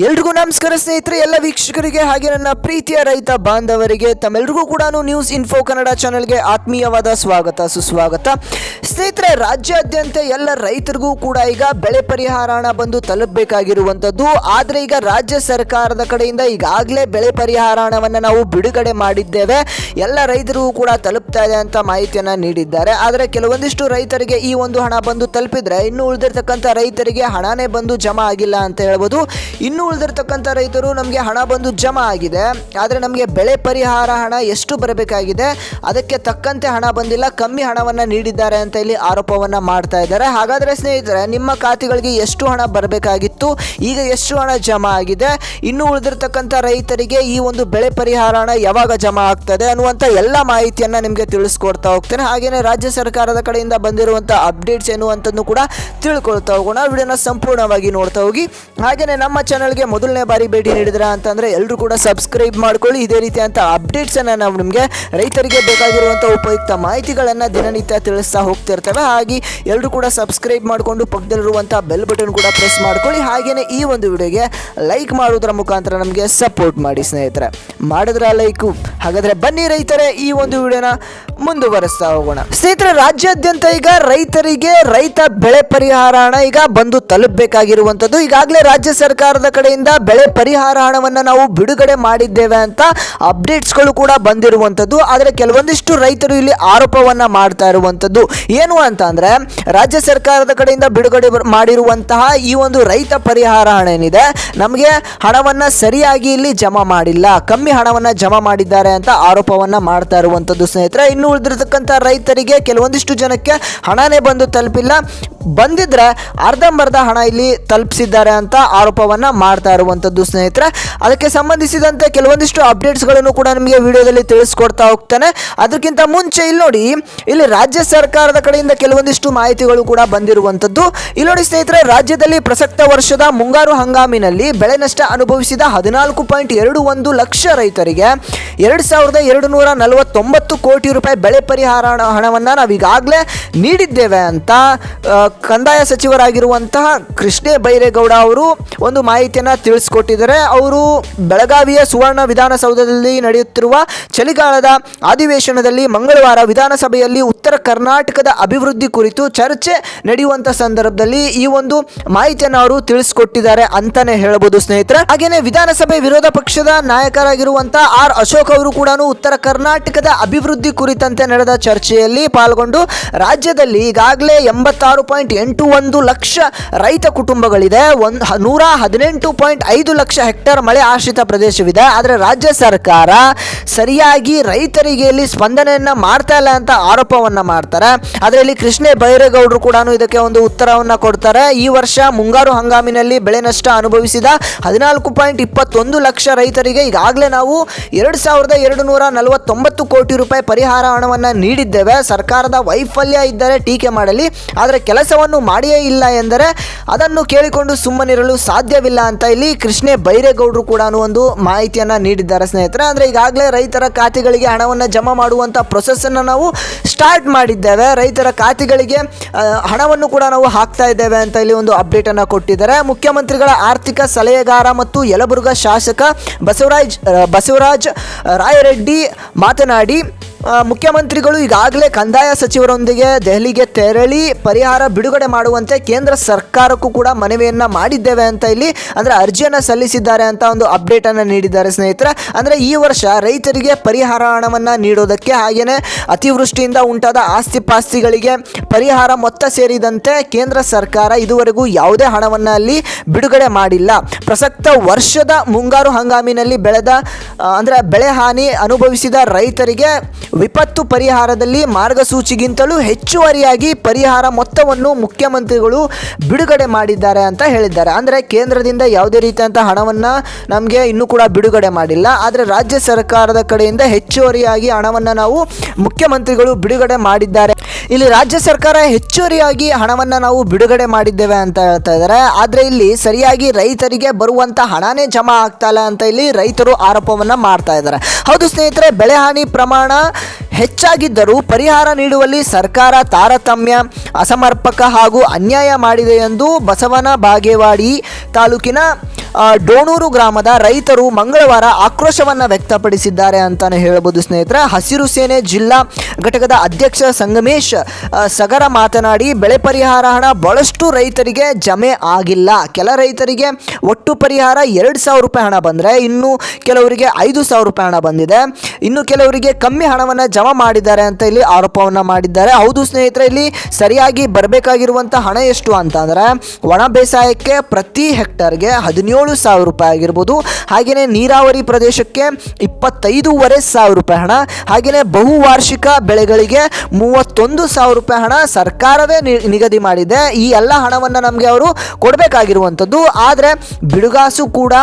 ಎಲ್ರಿಗೂ ನಮಸ್ಕಾರ ಸ್ನೇಹಿತರೆ, ಎಲ್ಲ ವೀಕ್ಷಕರಿಗೆ ಹಾಗೆ ನನ್ನ ಪ್ರೀತಿಯ ರೈತ ಬಾಂಧವರಿಗೆ, ತಮ್ಮೆಲ್ರಿಗೂ ಕೂಡ ನ್ಯೂಸ್ ಇನ್ಫೋ ಕನ್ನಡ ಚಾನೆಲ್ಗೆ ಆತ್ಮೀಯವಾದ ಸ್ವಾಗತ, ಸುಸ್ವಾಗತ. ಸ್ನೇಹಿತರೆ, ರಾಜ್ಯಾದ್ಯಂತ ಎಲ್ಲ ರೈತರಿಗೂ ಕೂಡ ಈಗ ಬೆಳೆ ಪರಿಹಾರ ಹಣ ಬಂದು ತಲುಪಬೇಕಾಗಿರುವಂಥದ್ದು. ಆದರೆ ಈಗ ರಾಜ್ಯ ಸರ್ಕಾರದ ಕಡೆಯಿಂದ ಈಗಾಗಲೇ ಬೆಳೆ ಪರಿಹಾರ ಹಣವನ್ನು ನಾವು ಬಿಡುಗಡೆ ಮಾಡಿದ್ದೇವೆ. ಎಲ್ಲ ರೈತರಿಗೂ ಕೂಡ ತಲುಪ್ತಾ ಇದೆ ಅಂತ ಮಾಹಿತಿಯನ್ನು ನೀಡಿದ್ದಾರೆ. ಆದರೆ ಕೆಲವೊಂದಿಷ್ಟು ರೈತರಿಗೆ ಈ ಒಂದು ಹಣ ಬಂದು ತಲುಪಿದ್ರೆ, ಇನ್ನು ಉಳಿದಿರ್ತಕ್ಕಂಥ ರೈತರಿಗೆ ಹಣನೇ ಬಂದು ಜಮಾ ಆಗಿಲ್ಲ ಅಂತ ಹೇಳ್ಬೋದು. ಇನ್ನು ಉಳಿದಿರ್ತಕ್ಕಂಥ ರೈತರು ನಮಗೆ ಹಣ ಬಂದು ಜಮಾ ಆಗಿದೆ. ಆದರೆ ನಮಗೆ ಬೆಳೆ ಪರಿಹಾರ ಹಣ ಎಷ್ಟು ಬರಬೇಕಾಗಿದೆ? ಅದಕ್ಕೆ ತಕ್ಕಂತೆ ಹಣ ಬಂದಿಲ್ಲ, ಕಮ್ಮಿ ಹಣವನ್ನು ನೀಡಿದ್ದಾರೆ ಅಂತ ಇಲ್ಲಿ ಆರೋಪವನ್ನು ಮಾಡ್ತಾ ಇದ್ದಾರೆ. ಹಾಗಾದರೆ ಸ್ನೇಹಿತರೆ, ನಿಮ್ಮ ಖಾತೆಗಳಿಗೆ ಎಷ್ಟು ಹಣ ಬರಬೇಕಾಗಿತ್ತು? ಈಗ ಎಷ್ಟು ಹಣ ಜಮಾ ಆಗಿದೆ? ಇನ್ನು ಉಳಿದಿರ್ತಕ್ಕಂಥ ರೈತರಿಗೆ ಈ ಒಂದು ಬೆಳೆ ಪರಿಹಾರ ಹಣ ಯಾವಾಗ ಜಮಾ ಆಗ್ತದೆ ಅನ್ನುವಂಥ ಎಲ್ಲ ಮಾಹಿತಿಯನ್ನು ನಿಮಗೆ ತಿಳಿಸ್ಕೊಡ್ತಾ ಹೋಗ್ತೇನೆ. ಹಾಗೆಯೇ ರಾಜ್ಯ ಸರ್ಕಾರದ ಕಡೆಯಿಂದ ಬಂದಿರುವಂಥ ಅಪ್ಡೇಟ್ಸ್ ಎನ್ನುವಂಥದ್ದು ಕೂಡ ತಿಳ್ಕೊಳ್ತಾ ಹೋಗೋಣ. ವಿಡಿಯೋನ ಸಂಪೂರ್ಣವಾಗಿ ನೋಡ್ತಾ ಹೋಗಿ. ಹಾಗೆಯೇ ನಮ್ಮ ಚಾನಲ್ಗೆ ಮೊದಲನೇ ಬಾರಿ ಭೇಟಿ ನೀಡಿದ್ರ ಅಂತಂದರೆ ಎಲ್ಲರೂ ಕೂಡ ಸಬ್ಸ್ಕ್ರೈಬ್ ಮಾಡ್ಕೊಳ್ಳಿ. ಇದೇ ರೀತಿಯಂಥ ಅಪ್ಡೇಟ್ಸನ್ನು ನಾವು ನಿಮಗೆ ರೈತರಿಗೆ ಬೇಕಾಗಿರುವಂಥ ಉಪಯುಕ್ತ ಮಾಹಿತಿಗಳನ್ನು ದಿನನಿತ್ಯ ತಿಳಿಸ್ತಾ ಹೋಗ್ತಿರ್ತೇವೆ ಹಾಗೆ ಎಲ್ಲರೂ ಕೂಡ ಸಬ್ಸ್ಕ್ರೈಬ್ ಮಾಡಿಕೊಂಡು ಪಕ್ಕದಲ್ಲಿರುವಂಥ ಬೆಲ್ ಬಟನ್ ಕೂಡ ಪ್ರೆಸ್ ಮಾಡ್ಕೊಳ್ಳಿ. ಹಾಗೆಯೇ ಈ ಒಂದು ವಿಡಿಯೋಗೆ ಲೈಕ್ ಮಾಡೋದ್ರ ಮುಖಾಂತರ ನಮಗೆ ಸಪೋರ್ಟ್ ಮಾಡಿ ಸ್ನೇಹಿತರೆ. ಮಾಡಿದ್ರ ಲೈಕು ಹಾಗಾದರೆ ಬನ್ನಿ ರೈತರೇ ಈ ಒಂದು ವಿಡಿಯೋನ. ಮುಂದುವರಿಸ್ತಾ ಹೋಗೋಣ. ಸ್ನೇಹಿತರೆ, ರಾಜ್ಯಾದ್ಯಂತ ಈಗ ರೈತರಿಗೆ ರೈತ ಬೆಳೆ ಪರಿಹಾರ ಹಣ ಈಗ ಬಂದು ತಲುಪಬೇಕಾಗಿರುವಂತದ್ದು ಈಗಾಗಲೇ ರಾಜ್ಯ ಸರ್ಕಾರದ ಕಡೆಯಿಂದ ಬೆಳೆ ಪರಿಹಾರ ಹಣವನ್ನ ನಾವು ಬಿಡುಗಡೆ ಮಾಡಿದ್ದೇವೆ ಅಂತ ಅಪ್ಡೇಟ್ಸ್ಗಳು ಕೂಡ ಬಂದಿರುವಂತದ್ದು ಆದರೆ ಕೆಲವೊಂದಿಷ್ಟು ರೈತರು ಇಲ್ಲಿ ಆರೋಪವನ್ನ ಮಾಡ್ತಾ ಇರುವಂತದ್ದು ಏನು ಅಂತ ರಾಜ್ಯ ಸರ್ಕಾರದ ಕಡೆಯಿಂದ ಬಿಡುಗಡೆ ಮಾಡಿರುವಂತಹ ಈ ಒಂದು ರೈತ ಪರಿಹಾರ ಹಣ ಏನಿದೆ, ನಮಗೆ ಹಣವನ್ನ ಸರಿಯಾಗಿ ಇಲ್ಲಿ ಜಮಾ ಮಾಡಿಲ್ಲ. ಕಮ್ಮಿ ಹಣವನ್ನ ಜಮಾ ಮಾಡಿದ್ದಾರೆ ಅಂತ ಆರೋಪವನ್ನ ಮಾಡ್ತಾ ಇರುವಂತದ್ದು ಸ್ನೇಹಿತರೆ. ಇನ್ನು ಉಳಿದಿರ್ತಕ್ಕಂಥ ರೈತರಿಗೆ ಕೆಲವೊಂದಿಷ್ಟು ಜನಕ್ಕೆ ಹಣನೇ ಬಂದು ತಲುಪಿಲ್ಲ. ಬಂದಿದ್ರೆ ಅರ್ಧಂಬರ್ಧ ಹಣ ಇಲ್ಲಿ ತಲುಪಿಸಿದ್ದಾರೆ ಅಂತ ಆರೋಪವನ್ನು ಮಾಡ್ತಾ ಇರುವಂಥದ್ದು ಸ್ನೇಹಿತರೆ. ಅದಕ್ಕೆ ಸಂಬಂಧಿಸಿದಂತೆ ಕೆಲವೊಂದಿಷ್ಟು ಅಪ್ಡೇಟ್ಸ್ಗಳನ್ನು ಕೂಡ ನಿಮಗೆ ವಿಡಿಯೋದಲ್ಲಿ ತಿಳಿಸ್ಕೊಡ್ತಾ ಹೋಗ್ತಾನೆ. ಅದಕ್ಕಿಂತ ಮುಂಚೆ ಇಲ್ಲಿ ನೋಡಿ, ಇಲ್ಲಿ ರಾಜ್ಯ ಸರ್ಕಾರದ ಕಡೆಯಿಂದ ಕೆಲವೊಂದಿಷ್ಟು ಮಾಹಿತಿಗಳು ಕೂಡ ಬಂದಿರುವಂಥದ್ದು ಇಲ್ಲಿ ನೋಡಿ ಸ್ನೇಹಿತರೆ, ರಾಜ್ಯದಲ್ಲಿ ಪ್ರಸಕ್ತ ವರ್ಷದ ಮುಂಗಾರು ಹಂಗಾಮಿನಲ್ಲಿ ಬೆಳೆ ನಷ್ಟ ಅನುಭವಿಸಿದ ಹದಿನಾಲ್ಕು ಪಾಯಿಂಟ್ ಎರಡು ಒಂದು ಲಕ್ಷ ರೈತರಿಗೆ ಎರಡು ಸಾವಿರದ ಎರಡು ನೂರ ನಲವತ್ತೊಂಬತ್ತು ಕೋಟಿ ರೂಪಾಯಿ ಬೆಳೆ ಪರಿಹಾರ ಹಣ ಹಣವನ್ನು ನಾವೀಗಾಗಲೇ ನೀಡಿದ್ದೇವೆ ಅಂತ ಕಂದಾಯ ಸಚಿವರಾಗಿರುವಂತಹ ಕೃಷ್ಣೇ ಬೈರೇಗೌಡ ಅವರು ಒಂದು ಮಾಹಿತಿಯನ್ನು ತಿಳಿಸ್ಕೊಟ್ಟಿದ್ದಾರೆ. ಅವರು ಬೆಳಗಾವಿಯ ಸುವರ್ಣ ವಿಧಾನಸೌಧದಲ್ಲಿ ನಡೆಯುತ್ತಿರುವ ಚಳಿಗಾಲದ ಅಧಿವೇಶನದಲ್ಲಿ ಮಂಗಳವಾರ ವಿಧಾನಸಭೆಯಲ್ಲಿ ಉತ್ತರ ಕರ್ನಾಟಕದ ಅಭಿವೃದ್ಧಿ ಕುರಿತು ಚರ್ಚೆ ನಡೆಯುವಂಥ ಸಂದರ್ಭದಲ್ಲಿ ಈ ಒಂದು ಮಾಹಿತಿಯನ್ನು ಅವರು ತಿಳಿಸ್ಕೊಟ್ಟಿದ್ದಾರೆ ಅಂತಾನೆ ಹೇಳಬಹುದು ಸ್ನೇಹಿತರೆ. ಹಾಗೇನೆ ವಿಧಾನಸಭೆ ವಿರೋಧ ಪಕ್ಷದ ನಾಯಕರಾಗಿರುವಂತಹ ಆರ್ ಅಶೋಕ್ ಅವರು ಕೂಡ ಉತ್ತರ ಕರ್ನಾಟಕದ ಅಭಿವೃದ್ಧಿ ಕುರಿತಂತೆ ನಡೆದ ಚರ್ಚೆಯಲ್ಲಿ ಪಾಲ್ಗೊಂಡು ರಾಜ್ಯದಲ್ಲಿ ಈಗಾಗಲೇ ಎಂಬತ್ತಾರು ಪಾಯಿಂಟ್ ಎಂಟು ಒಂದು ಲಕ್ಷ ರೈತ ಕುಟುಂಬಗಳಿದೆ. ಒಂದು ನೂರ ಹದಿನೆಂಟು ಪಾಯಿಂಟ್ ಐದು ಲಕ್ಷ ಹೆಕ್ಟೇರ್ ಮಳೆ ಆಶ್ರಿತ ಪ್ರದೇಶವಿದೆ. ಆದರೆ ರಾಜ್ಯ ಸರ್ಕಾರ ಸರಿಯಾಗಿ ರೈತರಿಗೆ ಇಲ್ಲಿ ಸ್ಪಂದನೆಯನ್ನ ಮಾಡ್ತಾ ಇಲ್ಲ ಅಂತ ಆರೋಪವನ್ನ ಮಾಡ್ತಾರೆ. ಆದರೆ ಇಲ್ಲಿ ಕೃಷ್ಣ ಬೈರೇಗೌಡರು ಕೂಡ ಇದಕ್ಕೆ ಒಂದು ಉತ್ತರವನ್ನ ಕೊಡ್ತಾರೆ. ಈ ವರ್ಷ ಮುಂಗಾರು ಹಂಗಾಮಿನಲ್ಲಿ ಬೆಳೆ ನಷ್ಟ ಅನುಭವಿಸಿದ ಹದಿನಾಲ್ಕು ಪಾಯಿಂಟ್ ಇಪ್ಪತ್ತೊಂದು ಲಕ್ಷ ರೈತರಿಗೆ ಈಗಾಗಲೇ ನಾವು ಎರಡು ಸಾವಿರದ ಎರಡು ನೂರ ನಲವತ್ತೊಂಬತ್ತು ಕೋಟಿ ರೂಪಾಯಿ ಪರಿಹಾರ ಹಣವನ್ನು ನೀಡಿದ್ದೇವೆ. ಸರ್ಕಾರದ ವೈಫಲ್ಯ ಇದ್ದರೆ ಟೀಕೆ ಮಾಡಲಿ. ಆದರೆ ಕೆಲಸವನ್ನು ಮಾಡಿಯೇ ಇಲ್ಲ ಎಂದರೆ ಅದನ್ನು ಕೇಳಿಕೊಂಡು ಸುಮ್ಮನಿರಲು ಸಾಧ್ಯವಿಲ್ಲ ಅಂತ ಇಲ್ಲಿ ಕೃಷ್ಣೆ ಬೈರೇಗೌಡರು ಕೂಡ ಒಂದು ಮಾಹಿತಿಯನ್ನು ನೀಡಿದ್ದಾರೆ ಸ್ನೇಹಿತರೆ. ಅಂದರೆ ಈಗಾಗಲೇ ರೈತರ ಖಾತೆಗಳಿಗೆ ಹಣವನ್ನು ಜಮಾ ಮಾಡುವಂಥ ಪ್ರೊಸೆಸ್ಸನ್ನು ನಾವು ಸ್ಟಾರ್ಟ್ ಮಾಡಿದ್ದೇವೆ. ರೈತರ ಖಾತೆಗಳಿಗೆ ಹಣವನ್ನು ಕೂಡ ನಾವು ಹಾಕ್ತಾ ಇದ್ದೇವೆ ಅಂತ ಇಲ್ಲಿ ಒಂದು ಅಪ್ಡೇಟನ್ನು ಕೊಟ್ಟಿದ್ದಾರೆ. ಮುಖ್ಯಮಂತ್ರಿಗಳ ಆರ್ಥಿಕ ಸಲಹೆಗಾರ ಮತ್ತು ಯಲಬುರ್ಗ ಶಾಸಕ ಬಸವರಾಜ್ ಬಸವರಾಜ್ ರಾಯರೆಡ್ಡಿ ಮಾತನಾಡಿ ಮುಖ್ಯಮಂತ್ರಿಗಳು ಈಗಾಗಲೇ ಕಂದಾಯ ಸಚಿವರೊಂದಿಗೆ ದೆಹಲಿಗೆ ತೆರಳಿ ಪರಿಹಾರ ಬಿಡುಗಡೆ ಮಾಡುವಂತೆ ಕೇಂದ್ರ ಸರ್ಕಾರಕ್ಕೂ ಕೂಡ ಮನವಿಯನ್ನು ಮಾಡಿದ್ದೇವೆ ಅಂತ ಇಲ್ಲಿ, ಅಂದ್ರೆ ಅರ್ಜಿಯನ್ನು ಸಲ್ಲಿಸಿದ್ದಾರೆ ಅಂತ ಒಂದು ಅಪ್ಡೇಟ್ ಅನ್ನು ನೀಡಿದ್ದಾರೆ ಸ್ನೇಹಿತರೆ. ಅಂದ್ರೆ ಈ ವರ್ಷ ರೈತರಿಗೆ ಪರಿಹಾರ ಹಣವನ್ನು ನೀಡೋದಕ್ಕೆ ಹಾಗೇನೆ ಅತಿವೃಷ್ಟಿಯಿಂದ ಉಂಟಾದ ಆಸ್ತಿ ಪಾಸ್ತಿಗಳಿಗೆ ಪರಿಹಾರ ಮೊತ್ತ ಸೇರಿದಂತೆ ಕೇಂದ್ರ ಸರ್ಕಾರ ಇದುವರೆಗೂ ಯಾವುದೇ ಹಣವನ್ನ ಅಲ್ಲಿ ಬಿಡುಗಡೆ ಮಾಡಿಲ್ಲ. ಪ್ರಸಕ್ತ ವರ್ಷದ ಮುಂಗಾರು ಹಂಗಾಮಿನಲ್ಲಿ ಬೆಳೆದ ಅಂದ್ರೆ ಬೆಳೆ ಹಾನಿ ಅನುಭವಿಸಿದ ರೈತರಿಗೆ ವಿಪತ್ತು ಪರಿಹಾರದಲ್ಲಿ ಮಾರ್ಗಸೂಚಿಗಿಂತಲೂ ಹೆಚ್ಚುವರಿಯಾಗಿ ಪರಿಹಾರ ಮೊತ್ತವನ್ನು ಮುಖ್ಯಮಂತ್ರಿಗಳು ಬಿಡುಗಡೆ ಮಾಡಿದ್ದಾರೆ ಅಂತ ಹೇಳಿದ್ದಾರೆ. ಅಂದರೆ ಕೇಂದ್ರದಿಂದ ಯಾವುದೇ ರೀತಿಯಂಥ ಹಣವನ್ನು ನಮಗೆ ಇನ್ನೂ ಕೂಡ ಬಿಡುಗಡೆ ಮಾಡಿಲ್ಲ. ಆದರೆ ರಾಜ್ಯ ಸರ್ಕಾರದ ಕಡೆಯಿಂದ ಹೆಚ್ಚುವರಿಯಾಗಿ ಹಣವನ್ನು ನಾವು ಮುಖ್ಯಮಂತ್ರಿಗಳು ಬಿಡುಗಡೆ ಮಾಡಿದ್ದಾರೆ. ಇಲ್ಲಿ ರಾಜ್ಯ ಸರ್ಕಾರ ಹೆಚ್ಚುವರಿಯಾಗಿ ಹಣವನ್ನು ನಾವು ಬಿಡುಗಡೆ ಮಾಡಿದ್ದೇವೆ ಅಂತ ಹೇಳ್ತಾ ಇದ್ದಾರೆ. ಆದರೆ ಇಲ್ಲಿ ಸರಿಯಾಗಿ ರೈತರಿಗೆ ಬರುವಂಥ ಹಣನೇ ಜಮಾ ಆಗ್ತಾ ಇಲ್ಲ ಅಂತ ಇಲ್ಲಿ ರೈತರು ಆರೋಪವನ್ನು ಮಾಡ್ತಾ ಇದ್ದಾರೆ. ಹೌದು ಸ್ನೇಹಿತರೆ ಬೆಳೆ ಹಾನಿ ಪ್ರಮಾಣ ಹೆಚ್ಚಾಗಿದ್ದರೂ ಪರಿಹಾರ ನೀಡುವಲ್ಲಿ ಸರ್ಕಾರ ತಾರತಮ್ಯ ಅಸಮರ್ಪಕ ಹಾಗೂ ಅನ್ಯಾಯ ಮಾಡಿದೆ ಎಂದು ಬಸವನ ಬಾಗೇವಾಡಿ ತಾಲೂಕಿನ ಡೋಣೂರು ಗ್ರಾಮದ ರೈತರು ಮಂಗಳವಾರ ಆಕ್ರೋಶವನ್ನು ವ್ಯಕ್ತಪಡಿಸಿದ್ದಾರೆ ಅಂತಾನೆ ಹೇಳ್ಬೋದು ಸ್ನೇಹಿತರೆ. ಹಸಿರು ಸೇನೆ ಜಿಲ್ಲಾ ಘಟಕದ ಅಧ್ಯಕ್ಷ ಸಂಗಮೇಶ್ ಸಗರ ಮಾತನಾಡಿ, ಬೆಳೆ ಪರಿಹಾರ ಹಣ ಬಹಳಷ್ಟು ರೈತರಿಗೆ ಜಮೆ ಆಗಿಲ್ಲ. ಕೆಲ ರೈತರಿಗೆ ಒಟ್ಟು ಪರಿಹಾರ ಎರಡು ಸಾವಿರ ರೂಪಾಯಿ ಹಣ ಬಂದರೆ ಇನ್ನು ಕೆಲವರಿಗೆ ಐದು ಸಾವಿರ ರೂಪಾಯಿ ಹಣ ಬಂದಿದೆ. ಇನ್ನು ಕೆಲವರಿಗೆ ಕಮ್ಮಿ ಹಣವನ್ನು ಜಮಾ ಮಾಡಿದ್ದಾರೆ ಅಂತ ಇಲ್ಲಿ ಆರೋಪವನ್ನು ಮಾಡಿದ್ದಾರೆ. ಹೌದು ಸ್ನೇಹಿತರೆ, ಇಲ್ಲಿ ಸರಿಯಾಗಿ ಬರಬೇಕಾಗಿರುವಂಥ ಹಣ ಎಷ್ಟು ಅಂತಂದರೆ, ಒಣ ಬೇಸಾಯಕ್ಕೆ ಪ್ರತಿ ಹೆಕ್ಟರ್ಗೆ ಹದಿನೇಳು ಸಾವಿರ ರೂಪಾಯಿ ಆಗಿರ್ಬೋದು. ಹಾಗೆಯೇ ನೀರಾವರಿ ಪ್ರದೇಶಕ್ಕೆ ಇಪ್ಪತ್ತೈದೂವರೆ ಸಾವಿರ ರೂಪಾಯಿ ಹಣ. ಹಾಗೆಯೇ ಬಹುವಾರ್ಷಿಕ ಬೆಳೆಗಳಿಗೆ ಮೂವತ್ತೊಂದು ಸಾವಿರ ರೂಪಾಯಿ ಹಣ ಸರ್ಕಾರವೇ ನಿಗದಿ ಮಾಡಿದೆ. ಈ ಎಲ್ಲ ಹಣವನ್ನು ನಮಗೆ ಅವರು ಕೊಡಬೇಕಾಗಿರುವಂಥದ್ದು. ಆದರೆ ಬಿಡುಗಾಸು ಕೂಡ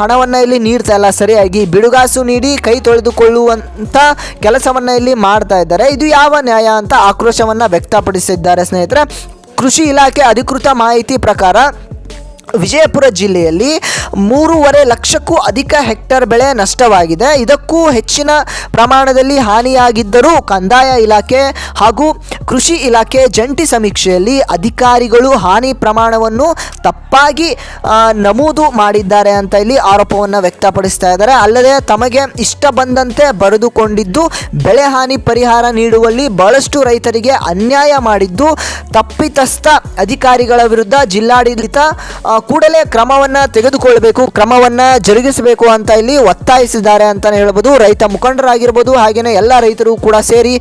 ಹಣವನ್ನು ಇಲ್ಲಿ ನೀಡ್ತಾ ಇಲ್ಲ. ಸರಿಯಾಗಿ ಬಿಡುಗಾಸು ನೀಡಿ ಕೈ ತೊಳೆದುಕೊಳ್ಳುವಂಥ ಕೆಲಸವನ್ನು ಇಲ್ಲಿ ಮಾಡ್ತಾ ಇದ್ದಾರೆ. ಇದು ಯಾವ ನ್ಯಾಯ ಅಂತ ಆಕ್ರೋಶವನ್ನು ವ್ಯಕ್ತಪಡಿಸಿದ್ದಾರೆ ಸ್ನೇಹಿತರೆ. ಕೃಷಿ ಇಲಾಖೆ ಅಧಿಕೃತ ಮಾಹಿತಿ ಪ್ರಕಾರ ವಿಜಯಪುರ ಜಿಲ್ಲೆಯಲ್ಲಿ ಮೂರುವರೆ ಲಕ್ಷಕ್ಕೂ ಅಧಿಕ ಹೆಕ್ಟರ್ ಬೆಳೆ ನಷ್ಟವಾಗಿದೆ. ಇದಕ್ಕೂ ಹೆಚ್ಚಿನ ಪ್ರಮಾಣದಲ್ಲಿ ಹಾನಿಯಾಗಿದ್ದರೂ ಕಂದಾಯ ಇಲಾಖೆ ಹಾಗೂ ಕೃಷಿ ಇಲಾಖೆ ಜಂಟಿ ಸಮೀಕ್ಷೆಯಲ್ಲಿ ಅಧಿಕಾರಿಗಳು ಹಾನಿ ಪ್ರಮಾಣವನ್ನು ತಪ್ಪಾಗಿ ನಮೂದು ಮಾಡಿದ್ದಾರೆ ಅಂತ ಇಲ್ಲಿ ಆರೋಪವನ್ನು ವ್ಯಕ್ತಪಡಿಸ್ತಾ ಇದ್ದಾರೆ. ಅಲ್ಲದೆ ತಮಗೆ ಇಷ್ಟ ಬಂದಂತೆ ಬರೆದುಕೊಂಡಿದ್ದು, ಬೆಳೆ ಹಾನಿ ಪರಿಹಾರ ನೀಡುವಲ್ಲಿ ಬಹಳಷ್ಟು ರೈತರಿಗೆ ಅನ್ಯಾಯ ಮಾಡಿದ್ದು, ತಪ್ಪಿತಸ್ಥ ಅಧಿಕಾರಿಗಳ ವಿರುದ್ಧ ಜಿಲ್ಲಾಡಳಿತ ಕೂಡಲೇ ಕ್ರಮವನ್ನ ತೆಗೆದುಕೊಳ್ಳಬೇಕು ಕ್ರಮವನ್ನ ಜರುಗಿಸಬೇಕು ಅಂತ ಇಲ್ಲಿ ಒತ್ತಾಯಿಸಿದ್ದಾರೆ ಅಂತಾನೆ ಹೇಳ್ಬೋದು. ರೈತ ಮುಖಂಡರಾಗಿರ್ಬೋದು ಹಾಗೆಯೇ ಎಲ್ಲ ರೈತರು ಕೂಡ ಸೇರಿ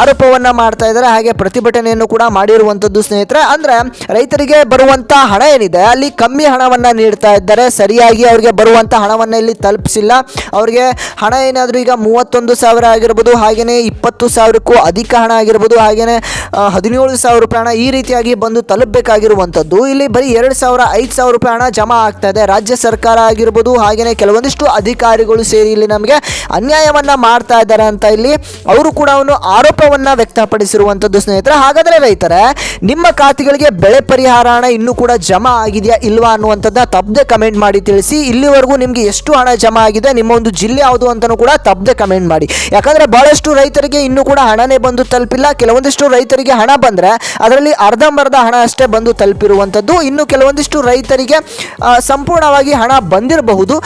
ಆರೋಪವನ್ನ ಮಾಡ್ತಾ ಇದ್ದಾರೆ. ಹಾಗೆ ಪ್ರತಿಭಟನೆಯನ್ನು ಕೂಡ ಮಾಡಿರುವಂಥದ್ದು ಸ್ನೇಹಿತರೆ, ಅಂದ್ರೆ ರೈತರಿಗೆ ಬರುವಂತ ಹಣ ಏನಿದೆ, ಅಲ್ಲಿ ಕಮ್ಮಿ ಹಣವನ್ನ ನೀಡ್ತಾ ಇದ್ದಾರೆ. ಸರಿಯಾಗಿ ಅವರಿಗೆ ಬರುವಂತ ಹಣವನ್ನ ಇಲ್ಲಿ ತಲುಪಿಸಿಲ್ಲ. ಅವರಿಗೆ ಹಣ ಏನಾದರೂ ಈಗ ಮೂವತ್ತೊಂದು ಸಾವಿರ ಆಗಿರ್ಬೋದು ಹಾಗೆಯೇ ಇಪ್ಪತ್ತು ಸಾವಿರಕ್ಕೂ ಅಧಿಕ ಹಣ ಆಗಿರ್ಬೋದು ಹಾಗೆಯೇ ಹದಿನೇಳು ಸಾವಿರ ರೂಪಾಯಿ ಹಣ ಈ ರೀತಿಯಾಗಿ ಬಂದು ತಲುಪಬೇಕಾಗಿರುವಂಥದ್ದು ಇಲ್ಲಿ ಬರೀ ಎರಡು ಸಾವಿರ, ಐದು ಸಾವಿರ ರೂಪಾಯಿ ಹಣ ಜಮಾ ಆಗ್ತಾ ಇದೆ ರಾಜ್ಯ ಸರ್ಕಾರ ಆಗಿರ್ಬೋದು ಹಾಗೆಯೇ ಕೆಲವೊಂದಿಷ್ಟು ಅಧಿಕಾರಿಗಳು ಸೇರಿ ಇಲ್ಲಿ ನಮಗೆ ಅನ್ಯಾಯವನ್ನ ಮಾಡ್ತಾ ಇದ್ದಾರೆ ಅಂತ ಇಲ್ಲಿ ಅವರು ಕೂಡ ಅವನು ಆರೋಪವನ್ನ ವ್ಯಕ್ತಪಡಿಸಿರುವಂಥದ್ದು ಸ್ನೇಹಿತರೆ. ಹಾಗಾದ್ರೆ ರೈತರೆ, ನಿಮ್ಮ ಖಾತೆಗಳಿಗೆ ಬೆಳೆ ಪರಿಹಾರ ಹಣ ಇನ್ನೂ ಕೂಡ ಜಮಾ ಆಗಿದೆಯಾ ಇಲ್ವಾ ಅನ್ನುವಂಥದ್ದನ್ನ ತಪ್ಪದೆ ಕಮೆಂಟ್ ಮಾಡಿ ತಿಳಿಸಿ. ಇಲ್ಲಿವರೆಗೂ ನಿಮಗೆ ಎಷ್ಟು ಹಣ ಜಮಾ ಆಗಿದೆ, ನಿಮ್ಮ ಒಂದು ಜಿಲ್ಲೆ ಯಾವುದು ಅಂತಲೂ ಕೂಡ ತಪ್ಪದೆ ಕಮೆಂಟ್ ಮಾಡಿ. ಯಾಕಂದ್ರೆ ಬಹಳಷ್ಟು ರೈತರಿಗೆ ಇನ್ನೂ ಕೂಡ ಹಣನೇ ಬಂದು ತಲುಪಿಲ್ಲ. ಕೆಲವೊಂದಿಷ್ಟು ರೈತರಿಗೆ ಹಣ ಬಂದರೆ ಅದರಲ್ಲಿ ಅರ್ಧಂಬರ್ಧ ಹಣ ಅಷ್ಟೇ ಬಂದು ತಲುಪಿರುವಂಥದ್ದು ಇನ್ನು ಕೆಲವೊಂದಿಷ್ಟು ರೈತರಿಗೆ ಆ, ಸಂಪೂರ್ಣವಾಗಿ ಹಣ ಬಂದಿರಬಹುದು.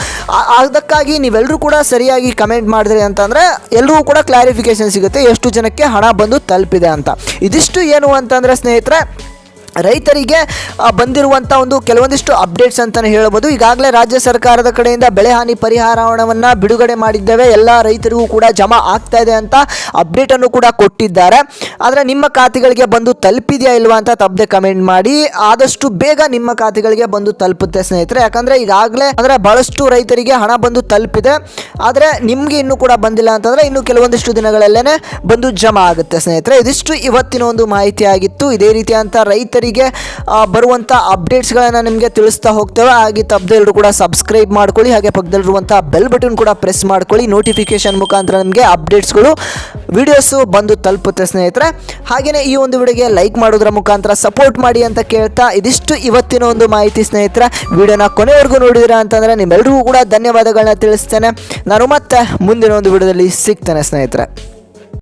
ಅದಕ್ಕಾಗಿ ನೀವೆಲ್ಲರೂ ಕೂಡ ಸರಿಯಾಗಿ ಕಮೆಂಟ್ ಮಾಡಿದ್ರಿ ಅಂತಂದರೆ ಎಲ್ಲರೂ ಕೂಡ ಕ್ಲಾರಿಫಿಕೇಶನ್ ಸಿಗುತ್ತೆ ಎಷ್ಟು ಜನಕ್ಕೆ ಹಣ ಬಂದು ತಲುಪಿದೆ ಅಂತ. ಇದಿಷ್ಟು ಏನು ಅಂತಂದರೆ ಸ್ನೇಹಿತರೆ ರೈತರಿಗೆ ಬಂದಿರುವಂಥ ಒಂದು ಕೆಲವೊಂದಿಷ್ಟು ಅಪ್ಡೇಟ್ಸ್ ಅಂತಲೇ ಹೇಳ್ಬೋದು. ಈಗಾಗಲೇ ರಾಜ್ಯ ಸರ್ಕಾರದ ಕಡೆಯಿಂದ ಬೆಳೆ ಹಾನಿ ಪರಿಹಾರ ಹಣವನ್ನು ಬಿಡುಗಡೆ ಮಾಡಿದ್ದೇವೆ. ಎಲ್ಲ ರೈತರಿಗೂ ಕೂಡ ಜಮಾ ಆಗ್ತಾ ಇದೆ ಅಂತ ಅಪ್ಡೇಟನ್ನು ಕೂಡ ಕೊಟ್ಟಿದ್ದಾರೆ. ಆದರೆ ನಿಮ್ಮ ಖಾತೆಗಳಿಗೆ ಬಂದು ತಲುಪಿದೆಯಾ ಇಲ್ವಾ ಅಂತ ತಪ್ಪದೆ ಕಮೆಂಟ್ ಮಾಡಿ. ಆದಷ್ಟು ಬೇಗ ನಿಮ್ಮ ಖಾತೆಗಳಿಗೆ ಬಂದು ತಲುಪುತ್ತೆ ಸ್ನೇಹಿತರೆ. ಯಾಕಂದರೆ ಈಗಾಗಲೇ ಅಂದರೆ ಬಹಳಷ್ಟು ರೈತರಿಗೆ ಹಣ ಬಂದು ತಲುಪಿದೆ. ಆದರೆ ನಿಮಗೆ ಇನ್ನೂ ಕೂಡ ಬಂದಿಲ್ಲ ಅಂತಂದರೆ ಇನ್ನು ಕೆಲವೊಂದಿಷ್ಟು ದಿನಗಳಲ್ಲೇ ಬಂದು ಜಮಾ ಆಗುತ್ತೆ ಸ್ನೇಹಿತರೆ. ಇದಿಷ್ಟು ಇವತ್ತಿನ ಒಂದು ಮಾಹಿತಿ ಆಗಿತ್ತು. ಇದೇ ರೀತಿಯಂಥ ರೈತರಿಗೆ ಬರುವಂಥ ಅಪ್ಡೇಟ್ಸ್ಗಳನ್ನು ನಿಮಗೆ ತಿಳಿಸ್ತಾ ಹೋಗ್ತೇವೆ. ಹಾಗೆ ತಪ್ಪದೆ ಕೂಡ ಸಬ್ಸ್ಕ್ರೈಬ್ ಮಾಡ್ಕೊಳ್ಳಿ, ಹಾಗೆ ಪಕ್ಕದಲ್ಲಿರುವಂಥ ಬೆಲ್ ಬಟನ್ ಕೂಡ ಪ್ರೆಸ್ ಮಾಡ್ಕೊಳ್ಳಿ. ನೋಟಿಫಿಕೇಶನ್ ಮುಖಾಂತರ ನಿಮಗೆ ಅಪ್ಡೇಟ್ಸ್ಗಳು ವಿಡಿಯೋಸು ಬಂದು ತಲುಪುತ್ತೆ ಸ್ನೇಹಿತರೆ. ಹಾಗೆಯೇ ಈ ಒಂದು ವಿಡಿಯೋಗೆ ಲೈಕ್ ಮಾಡೋದ್ರ ಮುಖಾಂತರ ಸಪೋರ್ಟ್ ಮಾಡಿ ಅಂತ ಕೇಳ್ತಾ ಇದಿಷ್ಟು ಇವತ್ತಿನ ಒಂದು ಮಾಹಿತಿ ಸ್ನೇಹಿತರೆ. ವಿಡಿಯೋನ ಕೊನೆವರೆಗೂ ನೋಡಿದಿರ ಅಂತಂದರೆ ನಿಮ್ಮೆಲ್ಲರಿಗೂ ಕೂಡ ಧನ್ಯವಾದಗಳನ್ನ ತಿಳಿಸ್ತೇನೆ. ನಾನು ಮತ್ತೆ ಮುಂದಿನ ಒಂದು ವಿಡಿಯೋದಲ್ಲಿ ಸಿಗ್ತೇನೆ ಸ್ನೇಹಿತರೆ.